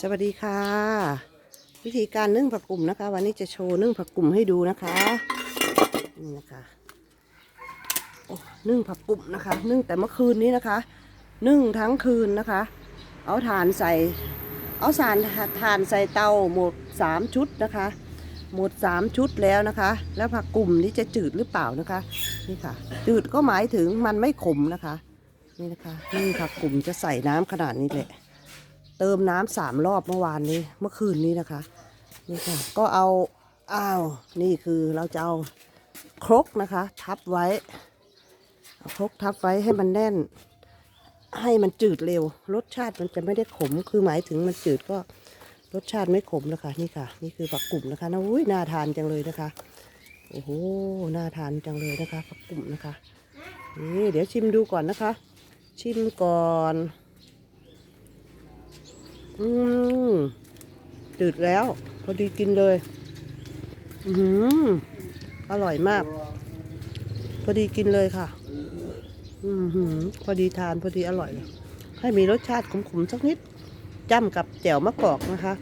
สวัสดีค่ะ วิธีการนึ่งผักกลุ่มนะคะ วันนี้จะโชว์นึ่งผักกลุ่มให้ดูนะคะนี่นะคะโอ้นึ่งผักกลุ่มนะคะ นึ่งแต่เมื่อคืนนี้นะคะ นึ่งทั้งคืนนะคะ เอาถ่านใส่ เอาสารถ่านใส่เตาหมดสามชุดนะคะ หมดสามชุดแล้วนะคะ แล้วผักกลุ่มนี้จะจืดหรือเปล่านะคะนี่ค่ะ จืดก็หมายถึงมันไม่ขมนะคะ นี่นะคะ นี่ผักกลุ่มจะใส่น้ำขนาดนี้แหละ เติมน้ำสามรอบเมื่อวานนี้ เมื่อคืนนี้นะคะ นี่ค่ะ ก็เอาอ้าว นี่คือเราจะเอาครกนะคะ ทับไว้ครกทับไว้ให้มันแน่น ให้มันจืดเร็ว รสชาติมันจะไม่ได้ขม คือหมายถึงมันจืดก็รสชาติไม่ขมนะคะ นี่ค่ะ นี่คือผักกลุ่มนะคะนะอุ้ยน่าทานจังเลยนะคะโอ้โหน่าทานจังเลยนะคะผักกลุ่มนะคะนี่เดี๋ยวชิมดูก่อนนะคะ ชิมก่อน อืมจืดแล้ว พอดีกินเลย อือหือร่อยมาก พอดีกินเลยค่ะ อือหือพอดีทานพอดีอร่อยเลยให้มีรสชาติขมๆสักนิดจ้ำกับแจ่วมะกอกนะคะ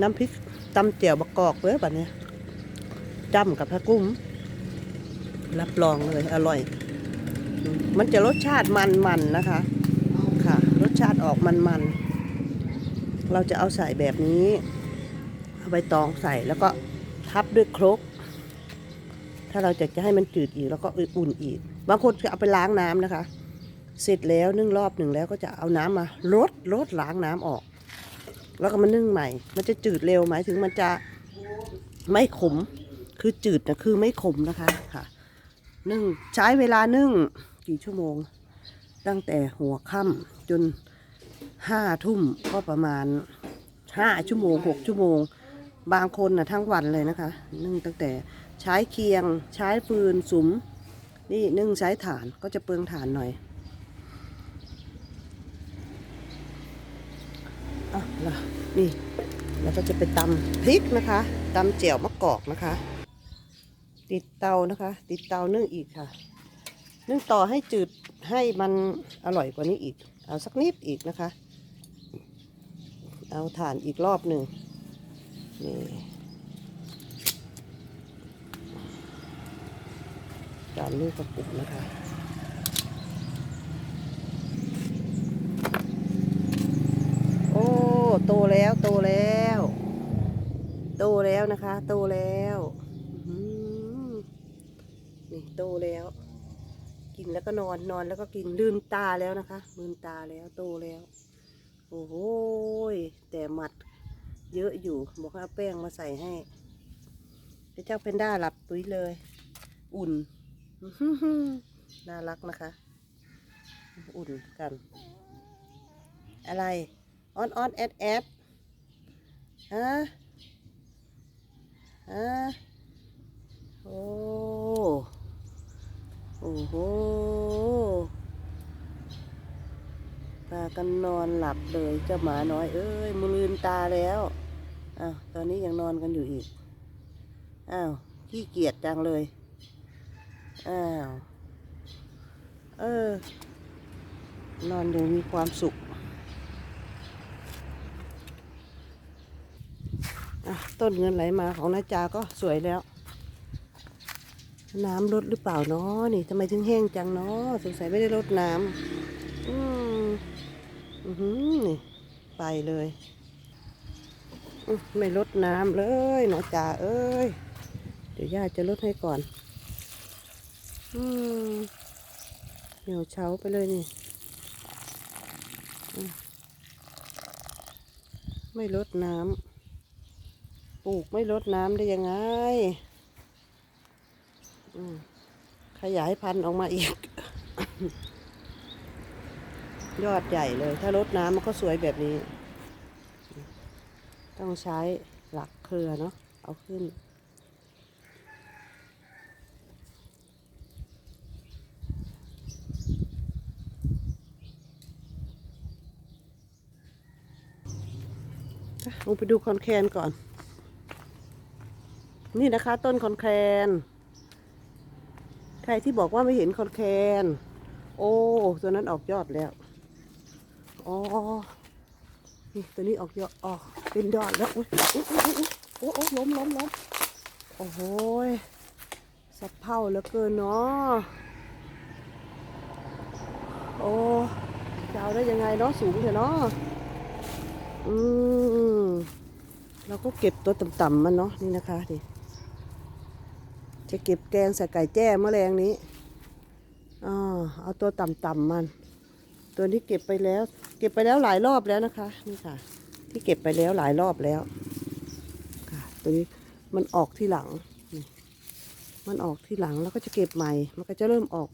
น้ำพริกตำแจ่วมะกอกเลยแบบนี้จ้ำกับผักกุ้งรับรองเลยอร่อยมมันจะรสชาติมันๆนะคะ ค่ะ รสชาติออกมันๆ เราจะเอาใส่แบบนี้เอาใบตองใส่แล้วก็ทับด้วยครก ถ้าเราจะจะให้มันจืดอีกแล้วก็อุ่นอีก บางคนจะเอาไปล้างน้ำนะคะ เสร็จแล้วนึ่งรอบหนึ่งแล้วก็จะเอาน้ำมาลดลดล้างน้ำออก แล้วก็มานึ่งใหม่ มันจะจืดเร็วหมายถึงมันจะไม่ขม คือจืดนะคือไม่ขมนะคะค่ะ นึ่งใช้เวลานึ่งกี่ชั่วโมง ตั้งแต่หัวค่ำจน ห้าทุ่มก็ประมาณห้าชั่วโมงหกชั่วโมง บางคนนะทั้งวันเลยนะคะ นึ่งตั้งแต่ใช้เคียงใช้ฟืนสุม นี่นึ่งใช้ถ่านก็จะเปลืองถ่านหน่อยอะล่ะนี่แล้วก็จะไปตำพริกนะคะตำเจียวมะกอกนะคะ ติดเตานะคะ ติดเตานึ่งอีกค่ะ นึ่งต่อให้จืดให้มันอร่อยกว่านี้อีก เอาสักนิดอีกนะคะ เอาถ่านอีกรอบหนึ่งนี่จานนี้กระปุกนะคะโอ้โตแล้วโตแล้วโตแล้วนะคะโตแล้วนี่โตแล้ว กินแล้วก็นอนนอนแล้วก็กินลืมตาแล้วนะคะลืมตาแล้วโตแล้ว โอ้โหแต่หมัดเยอะอยู่ บอกให้เอาแป้งมาใส่ให้เจ้าเพนด้าหลับตุ้ยเลย อุ่น น่ารักนะคะ อุ่นกัน อะไรออนออนแอดแอดฮะฮะโอ้โอ้โห พากันนอนหลับเลยเจ้าหมาน้อยเอ้ยมือลืมตาแล้วอ้าวตอนนี้ยังนอนกันอยู่อีกอ้าวขี้เกียจจังเลยอ้าวเออนอนอย่างมีความสุขต้นเงินไหลมาของนาจาก็สวยแล้ว น้ำลดหรือเปล่านาะนี่ทำไมถึงแห้งจังนาะสงสัยไม่ได้ลดน้ำ อือนี่ไปเลยไม่ลดน้ำเลยหนอจ่าเอ้ย เดี๋ยวย่าจะลดให้ก่อน อืมเหี่ยวเช้าไปเลยนี่ ไม่ลดน้ำปลูกไม่ลดน้ำได้ยังไงขยายพันธุ์ออกมาอีก ยอดใหญ่เลย ถ้ารดน้ำมันก็สวยแบบนี้ ต้องใช้หลักเครือเนาะเอาขึ้น ลงไปดูคอนแคนก่อน นี่นะคะต้นคอนแคนใครที่บอกว่าไม่เห็นคอนแคน โอ้ ตัวนั้นออกยอดแล้ว อ๋อนี่ตัวนี้ออกเยอะออกเป็นยอดแล้วอุ้ยอุ้ยอุ้ยอุ้ยโอ้โอ้ล้มล้มล้มโอ้โหยสะเพาเหลือเกินเนาะโอ้จะเอาได้ยังไงเนาะสูงเถอะเนาะอืมเราก็เก็บตัวต่ำๆมันเนาะนี่นะคะดิจะเก็บแกงใส่ไก่แจ้แมลงนี้อ่าเอาตัวต่ำๆมัน ตัวนี้เก็บไปแล้ว เก็บไปแล้วหลายรอบแล้วนะคะ นี่ค่ะ ที่เก็บไปแล้วหลายรอบแล้ว ค่ะ ตัวนี้มันออกที่หลัง มันออกที่หลังแล้วก็จะเก็บใหม่ มันก็จะเริ่มออก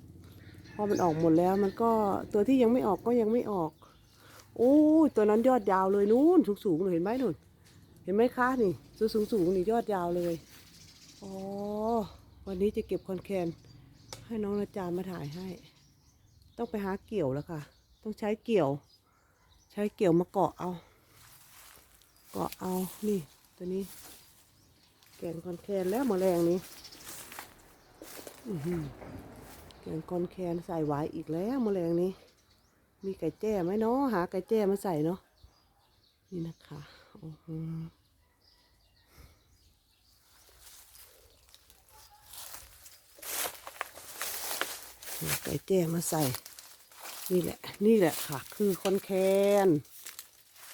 พอมันออกหมดแล้ว มันก็ตัวที่ยังไม่ออกก็ยังไม่ออก โอ้ตัวนั้นยอดยาวเลยนู้นสูงๆเลยเห็นไหมนุ่น เห็นไหมคะนี่ตัวสูงๆนี่ยอดยาวเลยอ๋อวันนี้จะเก็บคอนแคนให้น้องนาจามาถ่ายให้ ต้องไปหาเกี่ยวแล้วค่ะ ต้องใช้เกี่ยว ใช้เกี่ยวมาเกาะเอา เกาะเอา นี่ ตัวนี้ แกงคอนแคนแล้วมแมลงนี้อือหือแกงคอนแคนใส่ไว้อีกแล้วมแมลงนี้ มีไก่แจ้ไหมเนาะหาไก่แจ้มาใส่เนาะนี่นะคะโอ้โหไก่แจ้มาใส่ นี่แหละ นี่แหละค่ะ คือคอนแคน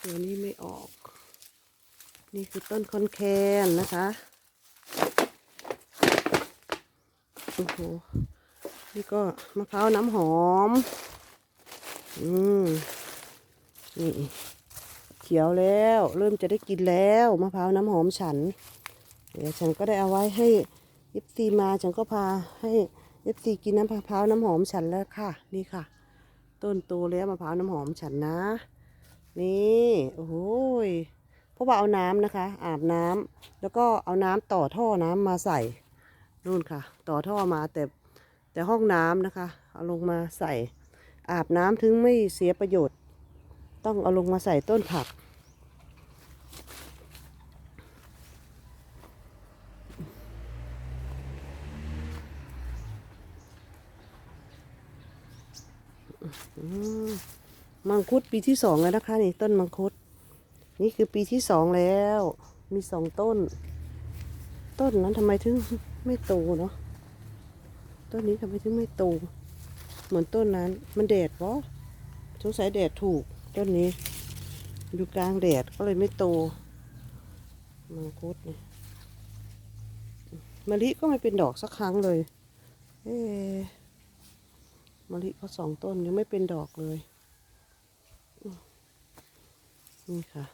ตัวนี้ไม่ออก นี่คือต้นคอนแคนนะคะโอ้โหนี่ก็มะพร้าวน้ำหอม อืมนี่เขียวแล้ว เริ่มจะได้กินแล้วมะพร้าวน้ำหอมฉัน เดี๋ยวฉันก็ได้เอาไว้ให้เอฟซีมาฉันก็พาให้เอฟซีกินน้ำมะพร้าวน้ำหอมฉันแล้วค่ะ นี่ค่ะ ต้นโตแล้วมะพร้าวน้ำหอมฉันนะ นี่โอ้โหยเพราะว่าเอาน้ำนะคะ อาบน้ำแล้วก็เอาน้ำต่อท่อน้ำมาใส่นู่นค่ะ ต่อท่อมาแต่แต่ห้องน้ำนะคะ เอาลงมาใส่ อาบน้ำถึงไม่เสียประโยชน์ ต้องเอาลงมาใส่ต้นผัก มังคุดปีที่สองแล้วนะคะนี่ต้นมังคุด นี่คือปีที่สองแล้ว มีสองต้น ต้นนั้นทำไมถึงไม่โตเนาะต้นนี้ทำไมถึงไม่โต เหมือนต้นนั้น มันแดดเพราะสงสัยแดดถูก ต้นนี้ อยู่กลางแดดก็เลยไม่โตมังคุดเนี่ยมะลิก็ไม่เป็นดอกสักครั้งเลย เอ๊ มะลิก็สองต้นยังไม่เป็นดอกเลย นี่ค่ะ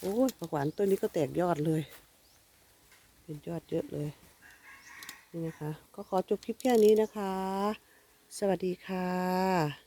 โอ้ยผักหวานต้นนี้ก็แตกยอดเลย เป็นยอดเยอะเลย นี่นะคะ ก็ขอจบคลิปแค่นี้นะคะ สวัสดีค่ะ